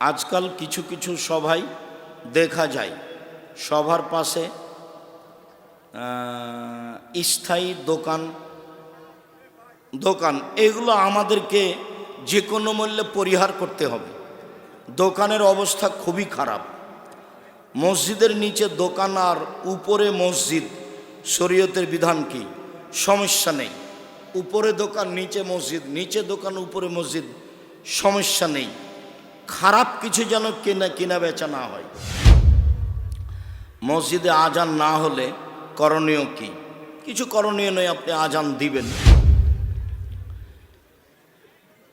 আজকাল কিছু কিছু সভাই দেখা যায়। সভার পাশে স্থায়ী দোকান দোকান, এগুলো আমাদেরকে যে কোনো মূল্যে পরিহার করতে হবে। দোকানের অবস্থা খুবই খারাপ। মসজিদের নিচে দোকান আর উপরে মসজিদ, শরীয়তের বিধান কি? সমস্যা নেই। উপরে দোকান, নিচে মসজিদ, নিচে দোকান, উপরে মসজিদ, সমস্যা নেই। খারাপ কিছু যেন কেনা কেনা বেচা না হয়। মসজিদে আজান না হলে করণীয় কি? কিছু করণীয় নয়, আপনি আজান দিবেন।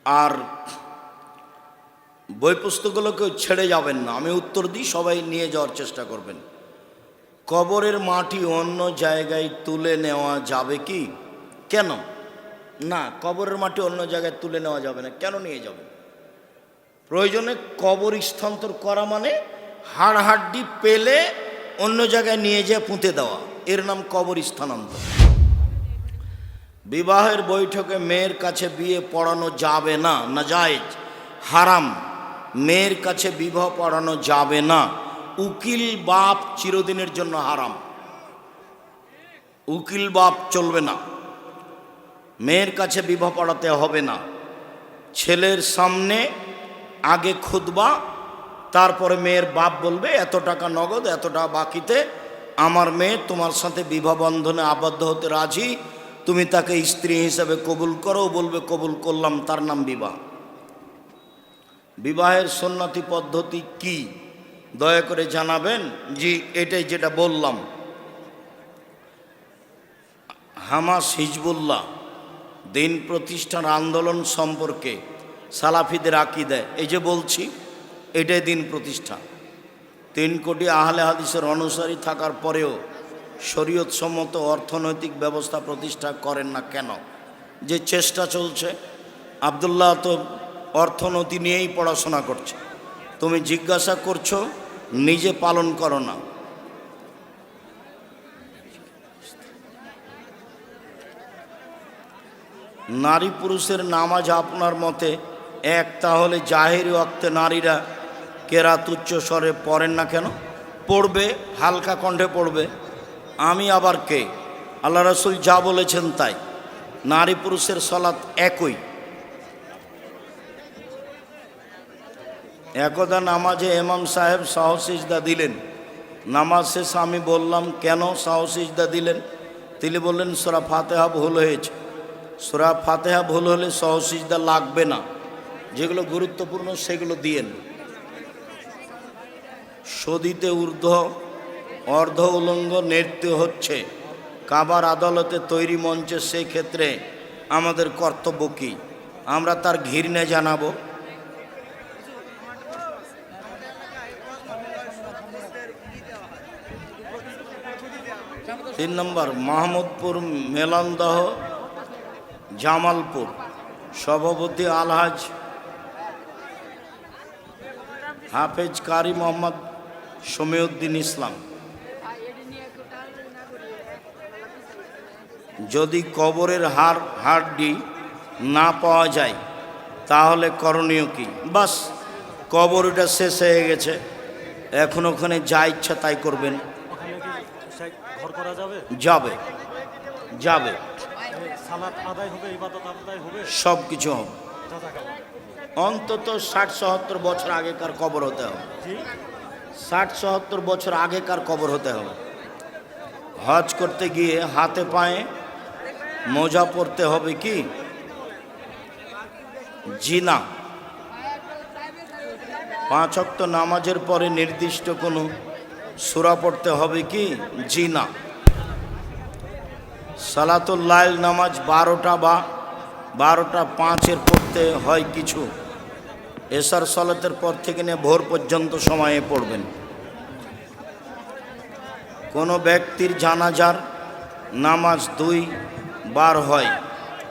আর বই পুস্তকগুলোকে ছেড়ে যাবেন না। আমি উত্তর দিই, সবাই নিয়ে যাওয়ার চেষ্টা করবেন। কবরের মাটি অন্য জায়গায় তুলে নেওয়া যাবে কি? কেন? না, কবরের মাটি অন্য জায়গায় তুলে নেওয়া যাবে না। কেন নিয়ে যাবেন? প্রয়োজনে কবর স্থানান্তর করা মানে হাড় হাড্ডি পেলে অন্য জায়গায় নিয়ে যেয়ে পুঁতে দেওয়া। এর নাম কবর স্থানান্তর। বিবাহের বৈঠকে মেয়ের কাছে বিয়ে পড়ানো যাবে না না জায়েজ হারাম। মেয়ের কাছে বিবাহ পড়ানো যাবে না। উকিল বাপ চিরদিনের জন্য হারাম। উকিল বাপ চলবে না। মেয়ের কাছে বিবাহ পড়াতে হবে না। ছেলের সামনে আগে খুদবা তারপরে মেয়ের বাপ বলবে, এত টাকা নগদ, এত টাকা বাকিতে, আমার মেয়ে তোমার সাথে বিবাহ বন্ধনে আবদ্ধ হতে রাজি, তুমি তাকে স্ত্রী হিসাবে কবুল করো। বলবে, কবুল করলাম, তার নাম বিবাহ। বিবাহের সন্ন্যতি পদ্ধতি কি? দয়া করে জানাবেন? জি, এটাই যেটা বললাম। হামাস হিজবুল্লাহ, দিন প্রতিষ্ঠার আন্দোলন সম্পর্কে সালাফিদের দেয় এই যে বলছি, এটাই দিন প্রতিষ্ঠা। তিন কোটি আহলে হাদিসের অনুসারী থাকার পরেও শরীয়ত সম্মত অর্থনৈতিক ব্যবস্থা প্রতিষ্ঠা করেন না কেন? যে চেষ্টা চলছে, আবদুল্লাহ তো অর্থনীতি নিয়েই পড়াশোনা করছে। তুমি জিজ্ঞাসা করছ, নিজে পালন করো না। নারী পুরুষের নামাজ আপনার মতে এক তাহলে জাহেরি অক্তে নারীরা কেরাত উচ্চ স্বরে পড়েন না কেন? পড়বে, হালকা কণ্ঠে পড়বে। আমি আবার কে? আল্লাহ রসুল যা বলেছেন তাই। নারী পুরুষের সলাৎ একই। একদা নামাজে এমাম সাহেব সাহসিজদা দিলেন। নামাজ শেষে আমি বললাম, কেন সাহসিজদা দিলেন? তিনি বললেন, সোরা ফাতেহা ভুল হয়েছে। সোরা ফাতেহা ভুল হলে সহসিজদা লাগবে না। যেগুলো গুরুত্বপূর্ণ, সেগুলো দিয়েন সদিতে ঊর্ধ্ব, অর্ধ উলঙ্গ নৃত্য হচ্ছে। কাবার আদালতে তৈরি মঞ্চে সেই ক্ষেত্রে আমাদের কর্তব্য কি? আমরা তার ঘৃণে জানাব। তিন নম্বর, মাহমুদপুর মেলানদহ, জামালপুর। সভাপতি আলহাজ হাফেজ কারি মোহাম্মদ সমীউদ্দিন ইসলাম। যদি কবরের হার হাড়ডি না পাওয়া যায় তাহলে করণীয় কি? বাস কবর ওটা শেষ হয়ে গেছে। এখন ওখানে যা ইচ্ছা তাই করবেন। যাবে। যাবে। সব কিছু হবে। অন্তত ষাট সত্তর বছর আগেকার কবর হতে হবে। ষাট সত্তর বছর আগেকার কবর হতে হবে। হজ করতে গিয়ে হাতে পায়ে মোজা পরতে হবে কি? জিনা। পাঁচ অক্ত নামাজের পরে নির্দিষ্ট কোনো সুরা পড়তে হবে কি? জি না সালাতুল লাইল নামাজ বারোটা বা বারোটা পাঁচের পড়তে হয় কিছু। এসার সলাতের পর থেকে নিয়ে ভোর পর্যন্ত সময়ে পড়বেন। কোনো ব্যক্তির জানাজার নামাজ দুই বার হয়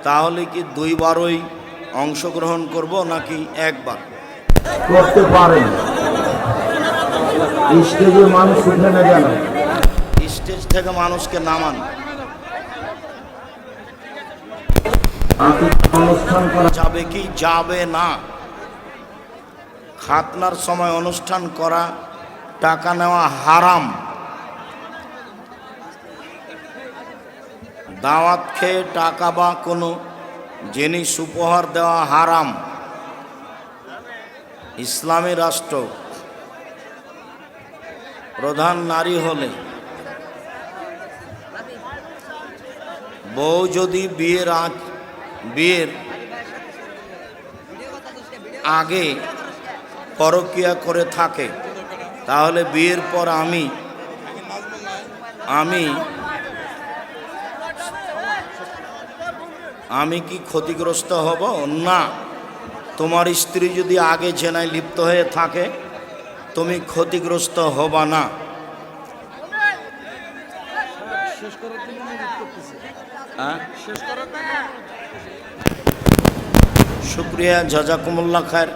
তাহলে কি দুইবারই অংশগ্রহণ করব নাকি একবার? করতে পারেন। স্টেজে মানুষ উঠে না যেন স্টেজ থেকে মানুষকে নামান। অনুষ্ঠান করা যাবে কি যাবে না? খাতনার সময় অনুষ্ঠান করা, টাকা নেওয়া হারাম। দাওয়াত খেয়ে টাকা বা কোনো জিনিস উপহার দেওয়া হারাম। ইসলামী রাষ্ট্র প্রধান নারী হলে বউ যদি বিয়ের আজ বিয়ের আগে পরকিয়া করে থাকে। তাহলে বিয়ের পর আমি আমি আমি কি ক্ষতিগ্রস্ত হব? না। তোমার স্ত্রী যদি আগে জেনায় লিপ্ত হয়ে থাকে, তুমি ক্ষতিগ্রস্ত হবা না। হ্যাঁ? শুক্রিয়া জাজাকুমুল্লা খায়ের।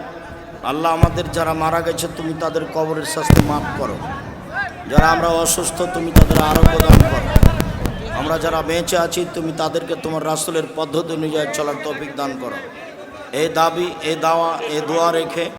আল্লাহ আমাদের যারা মারা গেছে তুমি তাদের কবরের শাস্তি মাফ করো। যারা আমরা অসুস্থ তুমি তাদের আরোগ্য দান করো। আমরা যারা বেঁচে আছি তুমি তাদেরকে তোমার রাসুলের পদ্ধতি অনুযায়ী চলার তৌফিক দান করো। এই দাবি এই দাওয়া এ দোয়া রেখে